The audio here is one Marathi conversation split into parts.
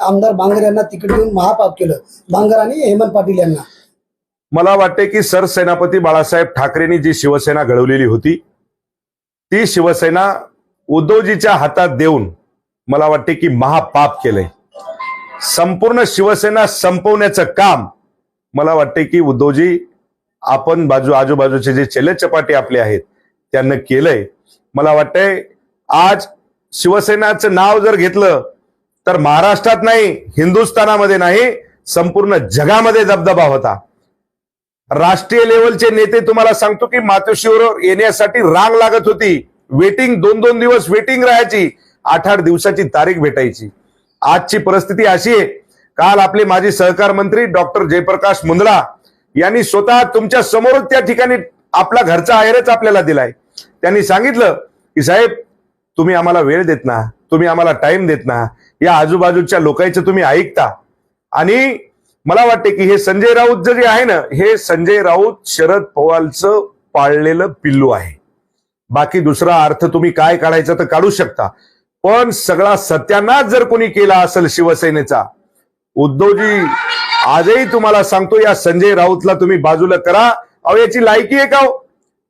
आमदार बांगर यांना तिकीट देऊन महापाप केलं. बांगर आणि हेमंत पाटील यांना. मला वाटते की सरसेनापती बाळासाहेब ठाकरेंनी जी शिवसेना घडवलेली होती ती शिवसेना उद्धवजीच्या हातात देऊन मला वाटते की महापाप केलंय. संपूर्ण शिवसेना संपवण्याचं काम मला वाटते की उद्धवजी आपण बाजू आजूबाजूचे जे चेले चपाटे आपले आहेत त्यांना केलंय. मला वाटतंय आज शिवसेनाचं नाव जर घेतलं तर महाराष्ट्रात नाही हिंदुस्थानामध्ये नाही संपूर्ण जगामध्ये दबदबा होता. राष्ट्रीय लेवलचे नेते तुम्हाला सांगतो की मातोश्रीवर येण्यासाठी रांग लागत होती. वेटिंग दोन दोन दिवस वेटिंग राहायची. आठ आठ दिवसाची तारीख भेटायची. आजची परिस्थिती अशी आहे. काल आपले माजी सहकार मंत्री डॉक्टर जयप्रकाश मुंदडा यांनी स्वतः तुमच्या समोरच त्या ठिकाणी आपला घरचा आहेरच आपल्याला दिलाय. त्यांनी सांगितलं की साहेब तुम्ही आम्हाला वेळ देत ना. तुम्ही आम्हाला टाइम देत ना या आजूबाजूच्या लोकांचं तुम्ही ऐकता. आणि मला वाटते की हे संजय राऊत जे आहे ना हे संजय राऊत शरद पवारचं पाळलेलं पिल्लू आहे. बाकी दुसरा अर्थ तुम्ही काय काढायचा तर काढू शकता. पण सगळा सत्यानाश जर कोणी केला असेल शिवसेनेचा उद्धवजी आजही तुम्हाला सांगतो या संजय राऊतला तुम्ही बाजूला करा. अहो याची लायकी आहे का हो?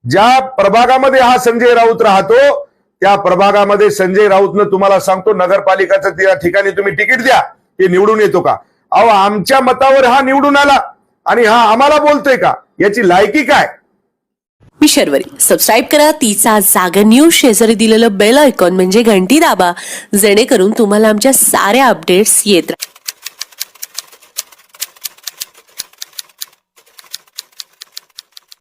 ज्या प्रभागामध्ये हा संजय राऊत राहतो त्या प्रभागामध्ये संजय राऊतनं तुम्हाला सांगतो नगरपालिकाचं त्या ठिकाणी तुम्ही तिकीट द्या हे निवडून येतो का? अहो आमच्या मतावर हा निवडून आला आणि हा आम्हाला बोलतोय का? याची लायकी काय? मी शर्वरी. सबस्क्राईब करा तिचा जागा न्यूज शेजारी दिलेलं बेल आयकॉन म्हणजे घंटी दाबा जेणेकरून तुम्हाला आमच्या साऱ्या अपडेट्स येत राहतील